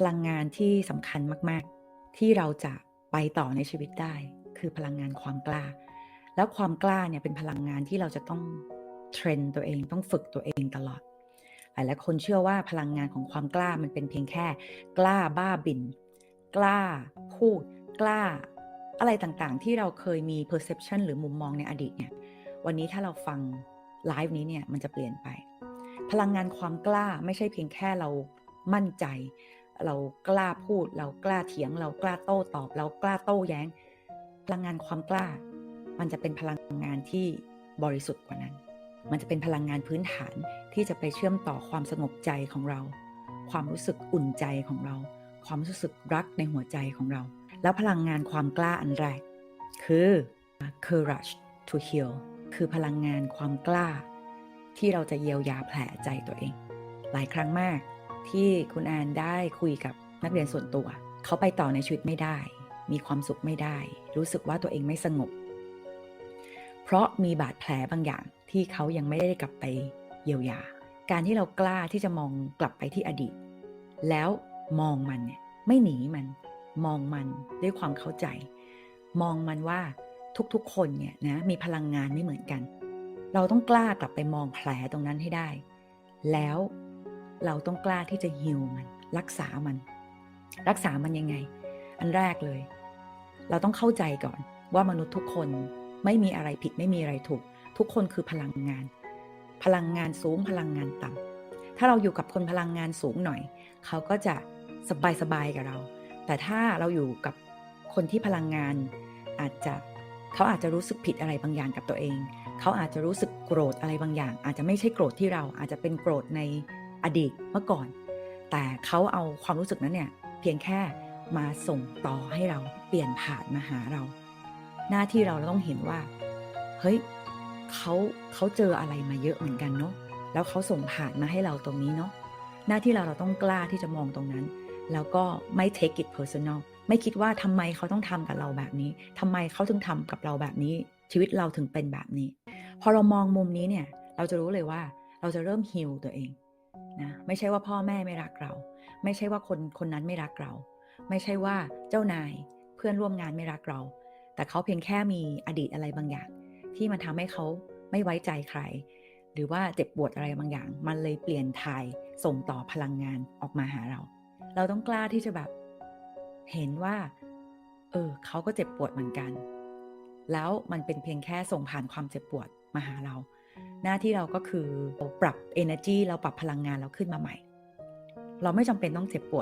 พลังงานที่สำคัญมากๆ ที่เราจะไปต่อในชีวิตได้ คือพลังงานความกล้า แล้วความกล้าเนี่ยเป็นพลังงานที่เราจะต้องเทรนตัวเองต้องฝึกตัวเองตลอดหลายๆคนเชื่อว่าพลังงานของความกล้ามันเป็นเพียงแค่ กล้าบ้าบิน กล้าพูด กล้า อะไรต่างๆ ที่เราเคยมี perception หรือมุมมองในอดีตเนี่ยวันนี้ถ้าเราฟังไลฟ์นี้เนี่ยมันจะเปลี่ยนไป พลังงานความกล้าไม่ใช่เพียงแค่เรามั่นใจ เรากล้าพูด เรากล้าเถียง เรากล้าโต้ตอบ เรากล้าโต้แย้ง พลังงานความกล้า มันจะเป็นพลังงานที่บริสุทธิ์กว่านั้น มันจะเป็นพลังงานพื้นฐานที่จะไปเชื่อมต่อความสงบใจของเรา ความรู้สึกอุ่นใจของเรา ความรู้สึกรักในหัวใจของเรา แล้วพลังงานความกล้าอันแรก คือ courage to heal คือพลังงานความกล้า ที่เราจะเยียวยาแผลใจตัวเอง หลายครั้งมาก ที่คุณแอนได้คุยกับนักเรียนส่วนตัว เขาไปต่อในชีวิตไม่ได้ มีความสุขไม่ได้ รู้สึกว่าตัวเองไม่สงบ เพราะมีบาดแผลบางอย่างที่เขายังไม่ได้กลับไปเยียวยา การที่เรากล้าที่จะมองกลับไปที่อดีต แล้วมองมันเนี่ยไม่หนีมัน มองมันด้วยความเข้าใจ มองมันว่าทุกๆ คนเนี่ยนะมีพลังงานไม่เหมือนกัน เราต้องกล้ากลับไปมองแผลตรงนั้นให้ได้ แล้ว เราต้องกล้าที่จะฮิวมัน รักษามัน รักษามันยังไง อันแรกเลย เราต้องเข้าใจก่อนว่ามนุษย์ทุกคนไม่มีอะไรผิดไม่มีอะไรถูก ทุกคนคือพลังงาน พลังงานสูงพลังงานต่ำถ้าเราอยู่กับคนพลังงานสูงหน่อย เขาก็จะสบายสบายกับเรา แต่ถ้าเราอยู่กับคนที่พลังงานอาจจะเขาอาจจะรู้สึกผิดอะไรบางอย่างกับตัวเอง เขาอาจจะรู้สึกโกรธอะไรบางอย่าง อาจจะไม่ใช่โกรธที่เราอาจจะเป็นโกรธใน อดีตเมื่อก่อน แต่เขาเอาความรู้สึกนั้นเนี่ยเพียงแค่มาส่งต่อให้เราเปลี่ยนผ่านมาหาเรา หน้าที่เราเราต้องเห็นว่า เฮ้ยเขาเขาเจออะไรมาเยอะเหมือนกันเนาะแล้วเขาส่งผ่านมาให้เราตรงนี้เนาะหน้าที่เราเราต้องกล้าที่จะมองตรงนั้น แล้วก็ไม่ take it personal ไม่คิดว่าทำไมเขาต้องทำกับเราแบบนี้ทำไมเขาถึงทำกับเราแบบนี้ ชีวิตเราถึงเป็นแบบนี้ พอเรามองมุมนี้เนี่ย เราจะรู้เลยว่าเราจะเริ่มฮิลตัวเอง นะไม่ใช่ว่าพ่อแม่ไม่รักเรา ไม่ใช่ว่าคนคนนั้นไม่รักเรา ไม่ใช่ว่าเจ้านายเพื่อนร่วมงานไม่รักเรา แต่เขาเพียงแค่มีอดีตอะไรบางอย่าง ที่มันทำให้เขาไม่ไว้ใจใคร หรือว่าเจ็บปวดอะไรบางอย่าง มันเลยเปลี่ยนทายส่งต่อพลังงานออกมาหาเรา เราต้องกล้าที่จะแบบ เห็นว่า เออเขาก็เจ็บปวดเหมือนกัน แล้วมันเป็นเพียงแค่ส่งผ่านความเจ็บปวดมาหาเรา หน้าที่เราก็คือปรับ energy เราปรับพลังงานเราขึ้นมาใหม่ เราไม่จำเป็นต้องเจ็บปวด